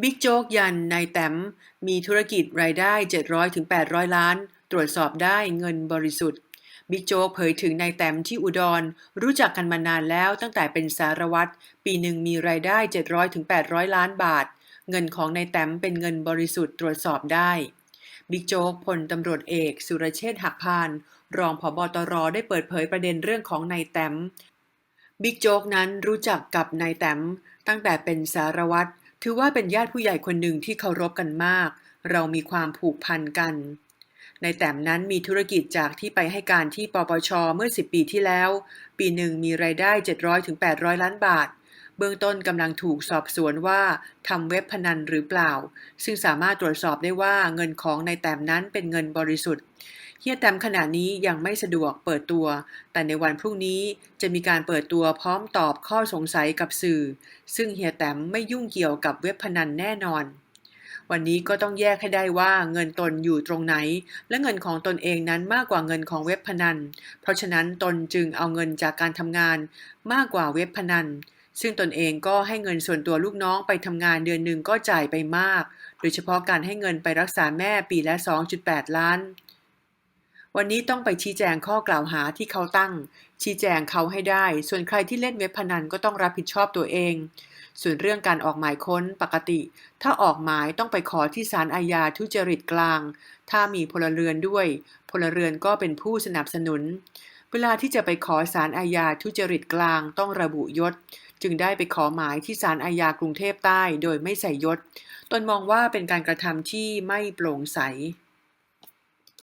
บิ๊กโจ๊กยันนายแต้มมีธุรกิจรายได้ 700-800 ล้าน ตรวจสอบได้เงินบริสุทธิ์ บิ๊กโจ๊กเผยถึงนายแต้มที่อุดร รู้จักกันมานานแล้วตั้งแต่เป็นสารวัตร ปีหนึ่งมีรายได้ 700-800 ล้านบาท เงินของนายแต้มเป็นเงินบริสุทธิ์ตรวจสอบได้บิ๊กโจ๊กพลตำรวจเอก สุรเชษฐ์หักพาน รองผบตรได้เปิดเผยประเด็นเรื่องของนายแต้มบิ๊กโจ๊กนั้นรู้จักกับนายแต้มตั้งแต่เป็นสารวัตร ถือว่าเป็นญาติผู้ใหญ่คนหนึ่งที่เคารพกันมาก เรามีความผูกพันกัน ในแต้มนั้นมีธุรกิจจากที่ไปให้การที่ปปช เมื่อ 10 ปีที่แล้ว ปีหนึ่งมีรายได้ 700-800 ล้านบาท เบื้องต้นกำลังถูกสอบสวนว่าทำเว็บพนันหรือเปล่า ซึ่งสามารถตรวจสอบได้ว่าเงินของในแต้มนั้นเป็นเงินบริสุทธิ์ เฮียแตมขณะนี้ยังไม่สะดวกเปิดตัว แต่ในวันพรุ่งนี้จะมีการเปิดตัวพร้อมตอบข้อสงสัยกับสื่อ ซึ่งเฮียแตมไม่ยุ่งเกี่ยวกับเว็บพนันแน่นอน วันนี้ก็ต้องแยกให้ได้ว่าเงินตนอยู่ตรงไหน และเงินของตนเองนั้นมากกว่าเงินของเว็บพนัน เพราะฉะนั้นตนจึงเอาเงินจากการทำงานมากกว่าเว็บพนัน ซึ่งตนเองก็ให้เงินส่วนตัวลูกน้องไปทำงานเดือนหนึ่งก็จ่ายไปมาก โดยเฉพาะการให้เงินไปรักษาแม่ปีละ 2.8 ล้าน วันนี้ต้องไปชี้แจงข้อกล่าวหาที่เขาตั้ง ชี้แจงเขาให้ได้ ส่วนใครที่เล่นเว็บพนันก็ต้องรับผิดชอบตัวเอง ส่วนเรื่องการออกหมายค้นปกติ ถ้าออกหมายต้องไปขอที่ศาลอาญาทุจริตกลาง ถ้ามีพลเรือนด้วย พลเรือนก็เป็นผู้สนับสนุน เวลาที่จะไปขอศาลอาญาทุจริตกลางต้องระบุยศ จึงได้ไปขอหมายที่ศาลอาญากรุงเทพใต้ โดยไม่ใส่ยศ ตนมองว่าเป็นการกระทำที่ไม่โปร่งใส